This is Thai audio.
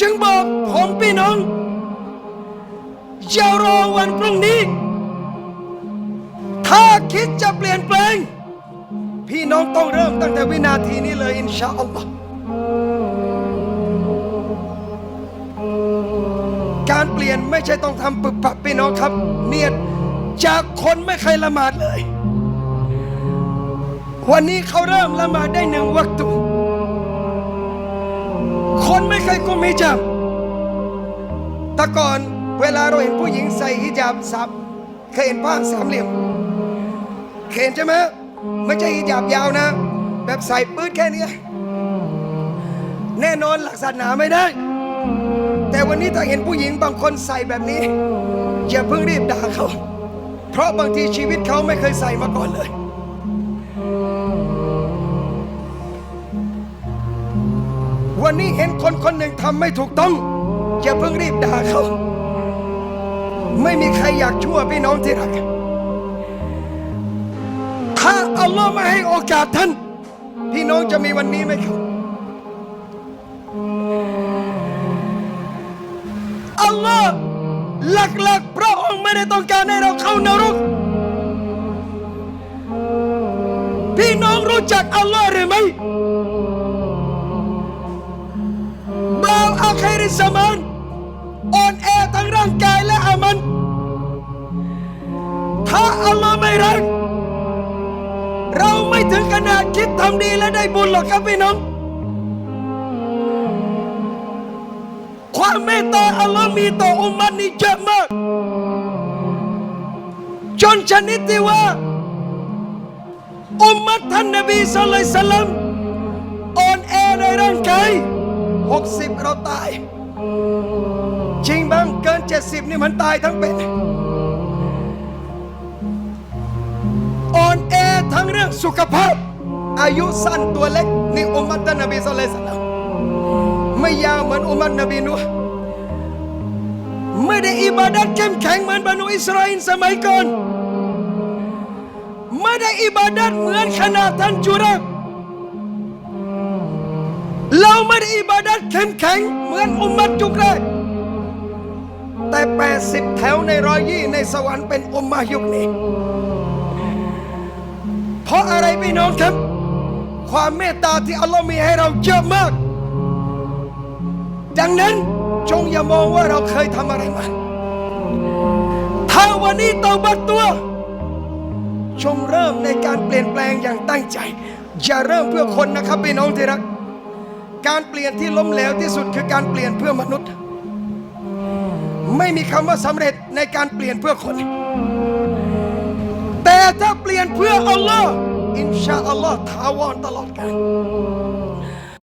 จึงบอกผมพี่น้องอย่ารอวันพรุ่งนี้ ถ้าคิดจะเปลี่ยนแปลง พี่น้องต้องเริ่มตั้งแต่วินาทีนี้เลยอินชาอัลลอฮ์การเปลี่ยนไม่ใช่ต้องทำปึบปับพี่น้องครับเนียดจากคนไม่เคยละหมาดเลย วันนี้เขาเริ่มละหมาดได้หนึ่งวักตุ คนไม่เคยกุมฮิญาบแต่ก่อนเวลาเราเห็นผู้หญิงใส่ฮิญาบสับเคยเห็นผ้าสามเหลี่ยมเคยเห็นใช่ไหมไม่ใช่ฮิญาบยาวนะ แบบใส่ปื้ดแค่นี้แน่นอนหลักศาสนาไม่ได้ แต่วันนี้ถ้าเห็นผู้หญิงบางคนใส่แบบนี้อย่าเพิ่งรีบด่าเขา เพราะบางทีชีวิตเขาไม่เคยใส่มาก่อนเลย วันนี้เห็นคนคนหนึ่งทำไม่ถูกต้อง อย่าเพิ่งรีบด่าเขา ไม่มีใครอยากชั่วพี่น้องที่รัก ถ้าอัลลอฮ์ไม่ให้โอกาสท่าน พี่น้องจะมีวันนี้ไหมครับอัลลอฮ์หลักๆพระองค์ไม่ได้ต้องการให้เราเข้านรก พี่น้องรู้จักอัลลอฮ์หรือไม่ ริสมานอ่อนแอทั้งร่างกายและอามัน ถ้าอัลลอฮ์ไม่รักเราไม่ถึงขนาดคิดทำดีและได้บุญหรอกครับพี่น้อง ความเมตตาอัลลอฮ์มีต่ออุมมัตนี้เยอะมาก จนชนิดที่ว่า อุมมัตท่านนบีสุลต่านสลัมอ่อนแอในร่างกาย หกสิบเราตาย จริงบ้างเกินเจ็ดสิบนี่มันตายทั้งเป็นอ่อนแอทั้งเรื่องสุขภาพ อายุสั้นตัวเล็กนี่อุมมัตนบีสุลต่านสลัมไม่ยาวเหมือนอุมมัตนบีนัวห์ไม่ได้อิบาดัตเข้มแข็งเหมือนบรรดอิสราเอลสมัยก่อนไม่ได้อิบาดัตเหมือนขนาดท่านจุรับ เราไม่ได้อิบาดัตเข้มแข็งเหมือนอุมมัตยุคแรกแต่ 80 แถวในร้อยยี่ในสวรรค์เป็นอุมมายุคนี้ เพราะอะไรพี่น้องครับ ความเมตตาที่อัลลอฮ์มีให้เราเยอะมาก ดังนั้นจงอย่ามองว่าเราเคยทำอะไรมาถ้าวันนี้เตาบัตตัวจงเริ่มในการเปลี่ยนแปลงอย่างตั้งใจ อย่าเริ่มเพื่อคนนะครับพี่น้องที่รัก การเปลี่ยนที่ล้มเหลวที่สุดคือการเปลี่ยนเพื่อมนุษย์ ไม่มีคำว่าสำเร็จในการเปลี่ยนเพื่อคน แต่ถ้าเปลี่ยนเพื่ออัลลอฮ์อินชาอัลลอฮ์ทาวรตลอดกาล